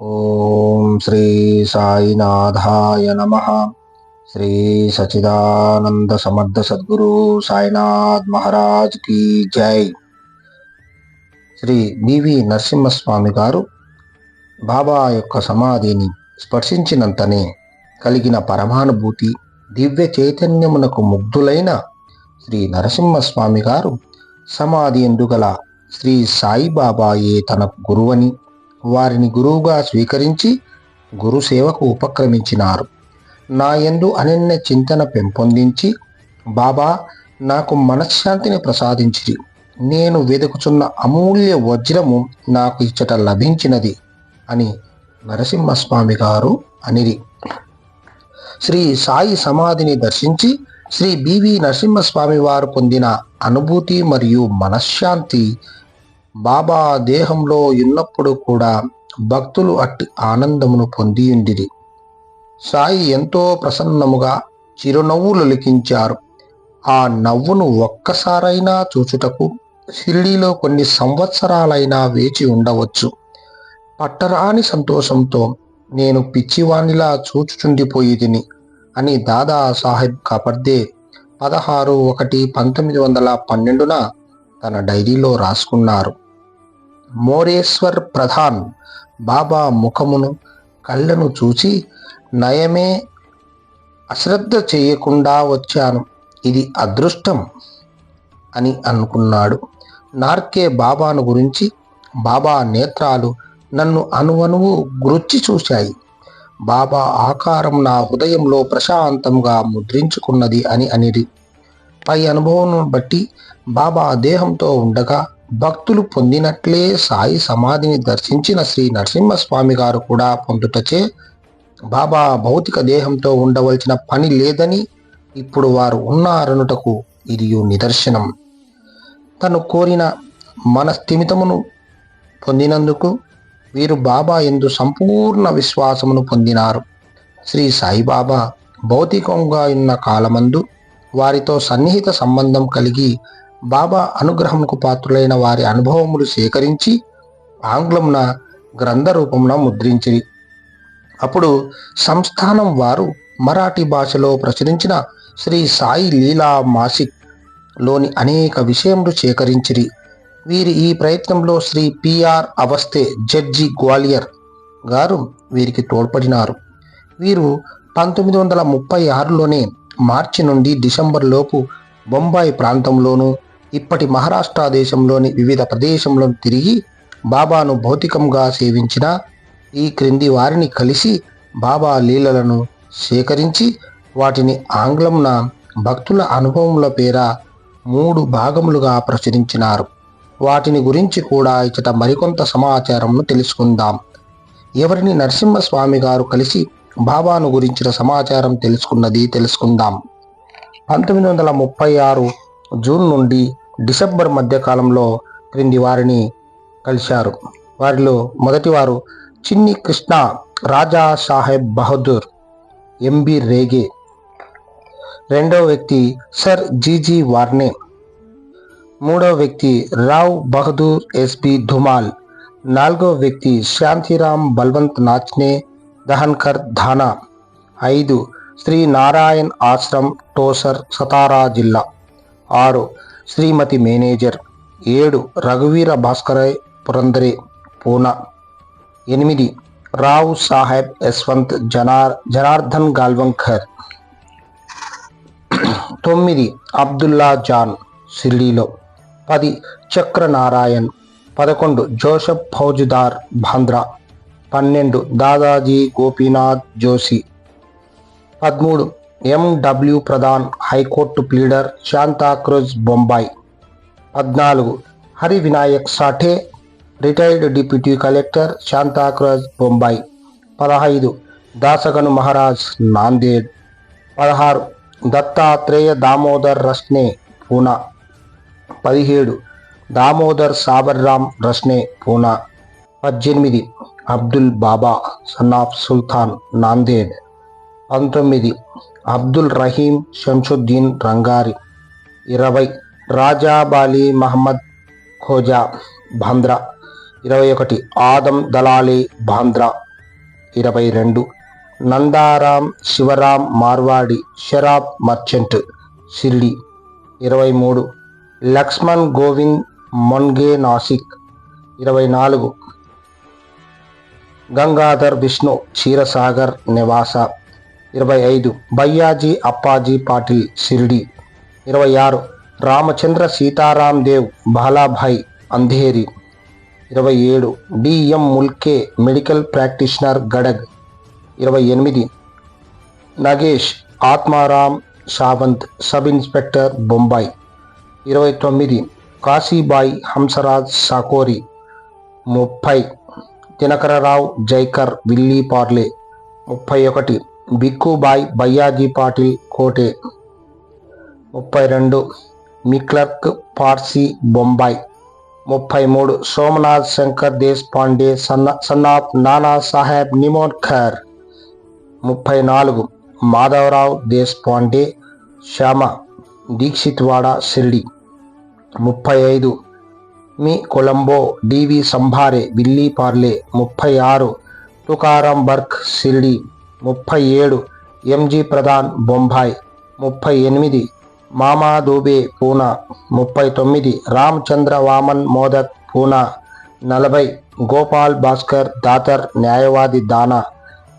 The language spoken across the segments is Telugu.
ఓం శ్రీ సాయినాథాయ నమ. శ్రీ సచిదానంద సమర్థ సద్గురు సాయినాథ్ మహారాజ్కి జై. శ్రీ బివి నరసింహస్వామి గారు బాబా యొక్క సమాధిని స్పర్శించినంతనే కలిగిన పరమానుభూతి దివ్య చైతన్యమునకు ముగ్ధులైన శ్రీ నరసింహస్వామి గారు సమాధి ఎందుగల శ్రీ సాయిబాబాయే తన గురువని వారిని గురువుగా స్వీకరించి గురుసేవకు ఉపక్రమించినారు. నాయందు అనన్య చింతన పెంపొందించి బాబా నాకు మనశ్శాంతిని ప్రసాదించిరి. నేను వెతుకుచున్న అమూల్య వజ్రము నాకు ఇచ్చట లభించినది అని నరసింహస్వామి గారు అనిరి. శ్రీ సాయి సమాధిని దర్శించి శ్రీ బివి నరసింహస్వామి వారు పొందిన అనుభూతి మరియు మనశ్శాంతి బాబా దేహంలో ఉన్నప్పుడు కూడా భక్తులు అట్టి ఆనందమును పొందియుండిరి. సాయి ఎంతో ప్రసన్నముగా చిరునవ్వులు లిఖించారు. ఆ నవ్వును ఒక్కసారైనా చూచుటకు షిరిడీలో కొన్ని సంవత్సరాలైనా వేచి ఉండవచ్చు. పట్టరాని సంతోషంతో నేను పిచ్చివాణిలా చూచుచుండిపోయి తిని అని దాదా సాహెబ్ కపర్దే పదహారు ఒకటి పంతొమ్మిది వందల పన్నెండున తన డైరీలో రాసుకున్నారు. మోరేశ్వర్ ప్రధాన్ బాబా ముఖమును కళ్ళను చూచి నయమే అశ్రద్ధ చేయకుండా వచ్చాను. ఇది అదృష్టం అని అనుకున్నాడు. నార్కే బాబాను గురించి బాబా నేత్రాలు నన్ను అనువనువు గురుచి చూశాయి. బాబా ఆకారం నా హృదయంలో ప్రశాంతంగా ముద్రించుకున్నది అని అనిరి పై అనుభవం బట్టి బాబా దేహంతో ఉండగా భక్తులు పొందినట్లే సాయి సమాధిని దర్శించిన శ్రీ నరసింహస్వామి గారు కూడా పొందుటచే బాబా భౌతిక దేహంతో ఉండవలసిన పని లేదని ఇప్పుడు వారు ఉన్నారనుటకు ఇది నిదర్శనం. తను కోరిన మన స్థిమితమును పొందినందుకు వీరు బాబా ఎందు సంపూర్ణ విశ్వాసమును పొందినారు. శ్రీ సాయిబాబా భౌతికంగా ఉన్న కాలమందు వారితో సన్నిహిత సంబంధం కలిగి బాబా అనుగ్రహంకు పాత్రులైన వారి అనుభవములు సేకరించి ఆంగ్లంన గ్రంథ రూపమున ముద్రించిరి. అప్పుడు సంస్థానం వారు మరాఠీ భాషలో ప్రచురించిన శ్రీ సాయి లీలా మాసిక్లోని అనేక విషయములు సేకరించిరి. వీరి ఈ ప్రయత్నంలో శ్రీ పిఆర్ అవస్థే జడ్జి గ్వాలియర్ గారు వీరికి తోడ్పడినారు. వీరు పంతొమ్మిది వందల ముప్పై ఆరులోనే మార్చి నుండి డిసెంబర్ లోపు బొంబాయి ప్రాంతంలోనూ ఇప్పటి మహారాష్ట్ర దేశంలోని వివిధ ప్రదేశంలో తిరిగి బాబాను భౌతికంగా సేవించిన ఈ క్రింది వారిని కలిసి బాబా లీలలను సేకరించి వాటిని ఆంగ్లంన భక్తుల అనుభవముల పేర మూడు భాగములుగా ప్రచురించినారు. వాటిని గురించి కూడా ఇచ్చట మరికొంత సమాచారంను తెలుసుకుందాం. ఎవరిని నరసింహస్వామి గారు కలిసి బాబాను గురించిన సమాచారం తెలుసుకున్నది తెలుసుకుందాం. పంతొమ్మిది వందల ముప్పై ఆరు జూన్ నుండి డిసెంబర్ మధ్యకాలంలో క్రింది వారిని కలిశారు. వారిలో మొదటివారు చిన్ని కృష్ణ రాజా సాహెబ్ బహదూర్ ఎంబి రేగే. రెండవ వ్యక్తి సర్ జీజీ వార్నే. మూడవ వ్యక్తి రావ్ బహదూర్ ఎస్బి ధుమాల్. నాలుగవ వ్యక్తి శాంతిరామ్ బల్వంత్ నాచ్నే. దహన్కర్ ధానా. ఐదు శ్రీ నారాయణ్ ఆశ్రమ్ టోసర్ సతారా జిల్లా. ఆరు శ్రీమతి మేనేజర్. ఏడు రఘువీర భాస్కరయ్ పురందరే పూనా. ఎనిమిది రావ్ సాహెబ్ యశ్వంత్ జనార్ జనార్దన్ గాల్వంకర్. తొమ్మిది అబ్దుల్లా జాన్ షిర్డీలో పది చక్ర నారాయణ్ పదకొండు జోషఫ్ ఫౌజుదార్ బాంద్రా. పన్నెండు. దాదాజీ గోపీనాథ్ జోషి. పదమూడు. MW Pradhan high court pleader Santacruz Bombay. పద్నాలుగు. Hari Vinayak Sathe retired deputy collector Santacruz Bombay. పదహైదు. దాసగను మహారాజ్ నాందేడ్. పదహారు. దత్తాత్రేయ దామోదర్ రస్నే పూనా. పదిహేడు. దామోదర్ సాబర్రామ్ రస్నే పూనా. పద్దెనిమిది. Abdul Baba son of Sultan Nanded. పంతొమ్మిది అబ్దుల్ రహీం షంషుద్దీన్ రంగారి. ఇరవై రాజాబాలి మహమ్మద్ ఖోజా బాంద్రా. ఇరవై ఒకటి ఆదం దలాలి బాంద్రా. ఇరవై రెండు నందారాం శివరాం మార్వాడి షరాబ్ మర్చెంట్ షిర్డి. ఇరవై మూడు లక్ష్మణ్ గోవింద్ మొన్గే నాసిక్. ఇరవై నాలుగు గంగాధర్ విష్ణు క్షీరసాగర్ నివాస. ఇరవై ఐదు. బయ్యాజీ అప్పాజీ పాటిల్ షిర్డి. ఇరవై ఆరు. రామచంద్ర సీతారాం దేవ్ బాలాభాయ్ అంధేరి. ఇరవై ఏడు. DM Mulky medical practitioner Gadag. ఇరవై ఎనిమిది. Nagesh Atmaram Sawant sub inspector Bombay. ఇరవై తొమ్మిది. కాశీబాయి హంసరాజ్ సాకోరి. ముప్పై. తినకరరావు జైకర్ విల్లీ పార్లే. ముప్పై ఒకటి బిక్కుబాయ్ బయ్యాజీ పాటిల్ కోటే. ముప్పై రెండు మిక్లర్క్ పార్సీ బొంబాయి. ముప్పై మూడు సోమనాథ్ శంకర్ దేశ్ పాండే సన్న సన్నాఫ్ నానా సాహెబ్ నిమోన్ఖర్. ముప్పై నాలుగు మాధవరావు దేశ్ పాండే శ్యామ. దీక్షిత్వాడ షిర్డి. ముప్పై ఐదు మీ కొలంబో డివి సంభారే విల్లీ పార్లే ముప్పై ఆరు టుకారం బర్క్ షిర్డి ముప్పై ఏడు ఎంజి ప్రధాన్ బొంబాయి ముప్పై ఎనిమిది మామా దూబే పూనా ముప్పై తొమ్మిది రామచంద్ర వామన్ మోదక్ పూనా నలభై గోపాల్ భాస్కర్ దాతర్ న్యాయవాది దానా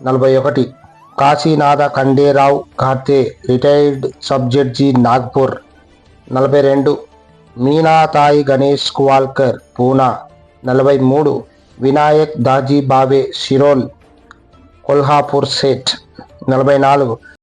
నలభై ఒకటి Kashinath Khanderao Karte retired sub judge Nagpur నలభై రెండు మీనాతాయి గణేష్ కువాల్కర్ పూనా. నలభై మూడు వినాయక్ దాజీ బాబే షిరోల్ కొల్హాపూర్ సేట్. నలభై నాలుగు